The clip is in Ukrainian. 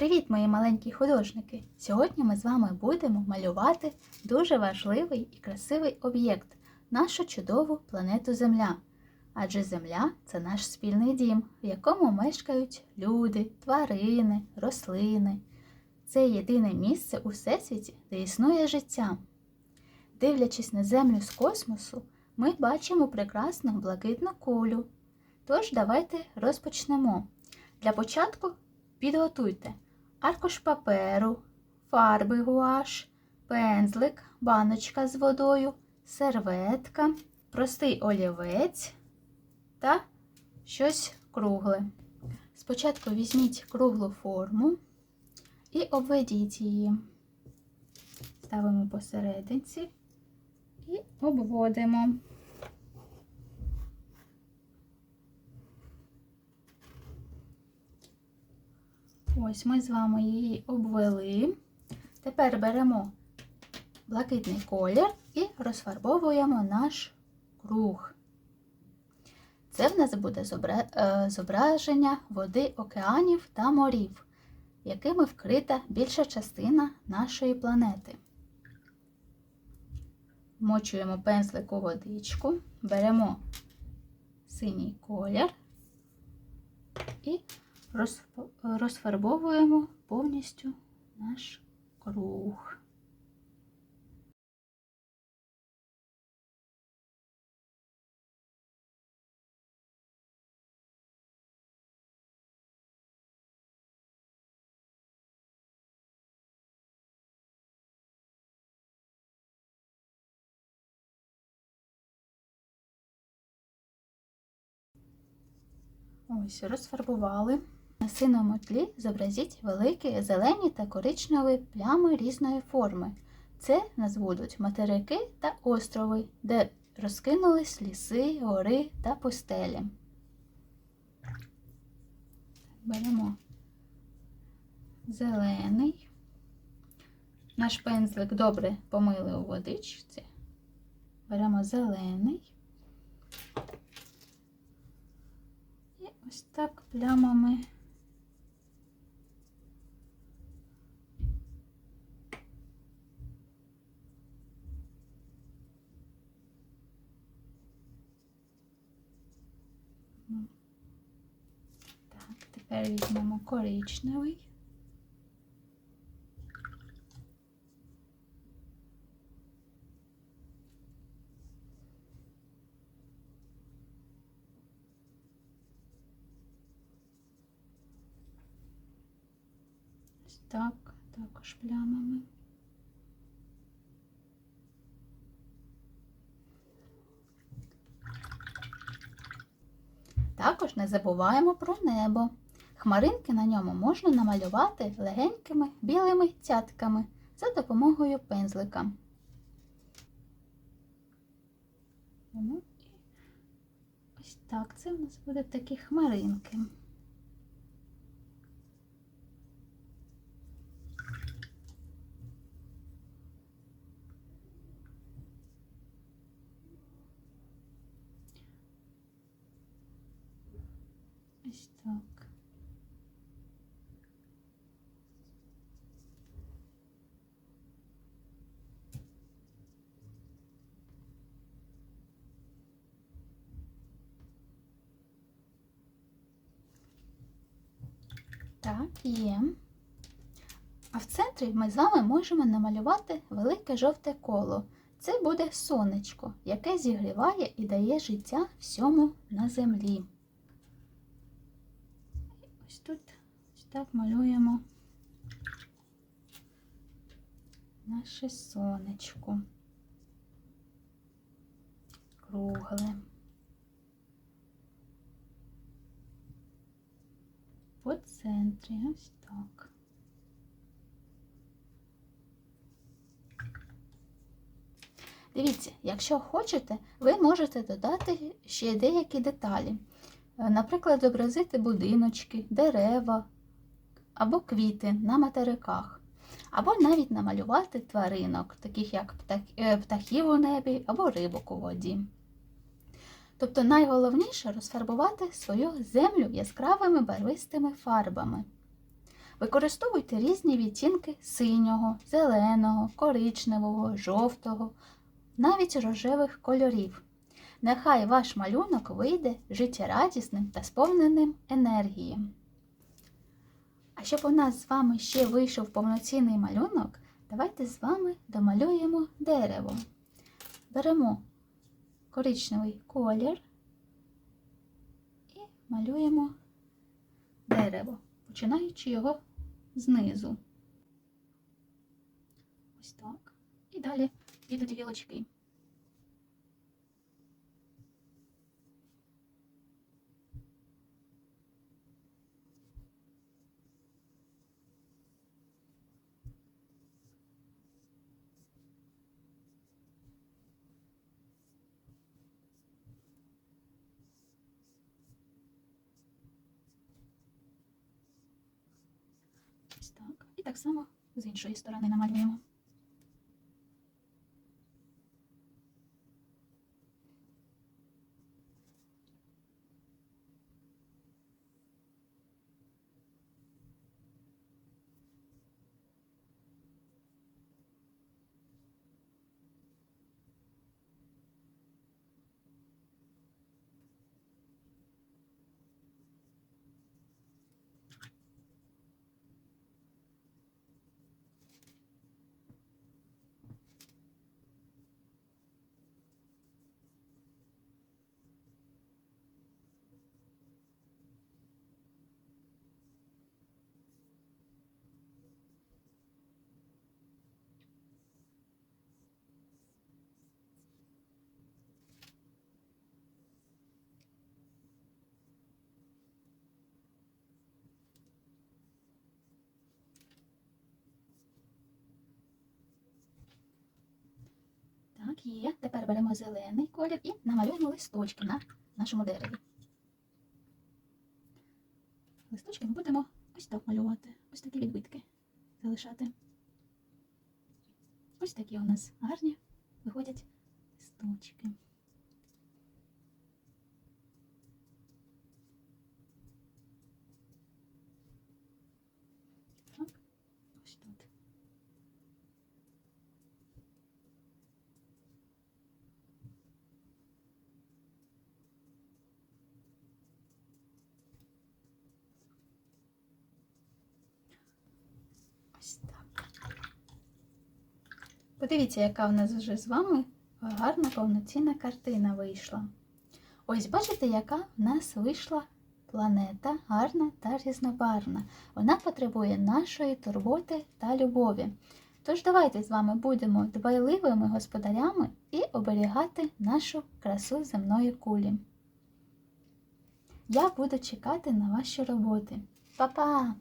Привіт, мої маленькі художники! Сьогодні ми з вами будемо малювати дуже важливий і красивий об'єкт нашу чудову планету Земля. Адже Земля це наш спільний дім, в якому мешкають люди, тварини, рослини. Це єдине місце у всесвіті, де існує життя. Дивлячись на Землю з космосу, ми бачимо прекрасну блакитну кулю. Тож давайте розпочнемо. Для початку підготуйте аркуш паперу, фарби гуаш, пензлик, баночка з водою, серветка, простий олівець та щось кругле. Спочатку візьміть круглу форму і обведіть її. Ставимо посерединці і обводимо. Ось ми з вами її обвели. Тепер беремо блакитний колір і розфарбовуємо наш круг. Це в нас буде зображення води океанів та морів, якими вкрита більша частина нашої планети. Вмочуємо пензлик у водичку, беремо синій колір і розфарбовуємо повністю наш круг. Ось, розфарбували. На синому тлі зобразіть великі зелені та коричневі плями різної форми. Це нас будуть материки та острови, де розкинулись ліси, гори та пустелі. Беремо зелений. Наш пензлик добре помили у водичці. Беремо зелений. І ось так плямами. Так, тепер візьмемо коричневий. Ось так, також плямами. Також не забуваємо про небо. Хмаринки на ньому можна намалювати легенькими білими цятками за допомогою пензлика. Ну, ось так це у нас будуть такі хмаринки. Ось так. Так, є. А в центрі ми з вами можемо намалювати велике жовте коло. Це буде сонечко, яке зігріває і дає життя всьому на землі. Ось тут ось так малюємо наше сонечко. Кругле. По центрі ось так. Дивіться, якщо хочете, ви можете додати ще деякі деталі. Наприклад, зобразити будиночки, дерева або квіти на материках, або навіть намалювати тваринок, таких як птахів у небі або рибок у воді. Тобто найголовніше розфарбувати свою землю яскравими барвистими фарбами. Використовуйте різні відтінки синього, зеленого, коричневого, жовтого, навіть рожевих кольорів. Нехай ваш малюнок вийде життєрадісним та сповненим енергії. А щоб у нас з вами ще вийшов повноцінний малюнок, давайте з вами домалюємо дерево. Беремо коричневий колір і малюємо дерево, починаючи його знизу. Ось так. І далі підуть гілочки. Ось так. Само з іншої сторони намалюємо. Так, є. Тепер беремо зелений колір і намалюємо листочки на нашому дереві. Листочки ми будемо ось так малювати, ось такі відбитки залишати. Ось такі у нас гарні виходять листочки. Так, ось тут. Ось так. Подивіться, яка у нас вже з вами гарна повноцінна картина вийшла. Ось бачите, яка в нас вийшла планета гарна та різнобарвна. Вона потребує нашої турботи та любові. Тож давайте з вами будемо дбайливими господарями і оберігати нашу красу земної кулі. Я буду чекати на ваші роботи. Па-па!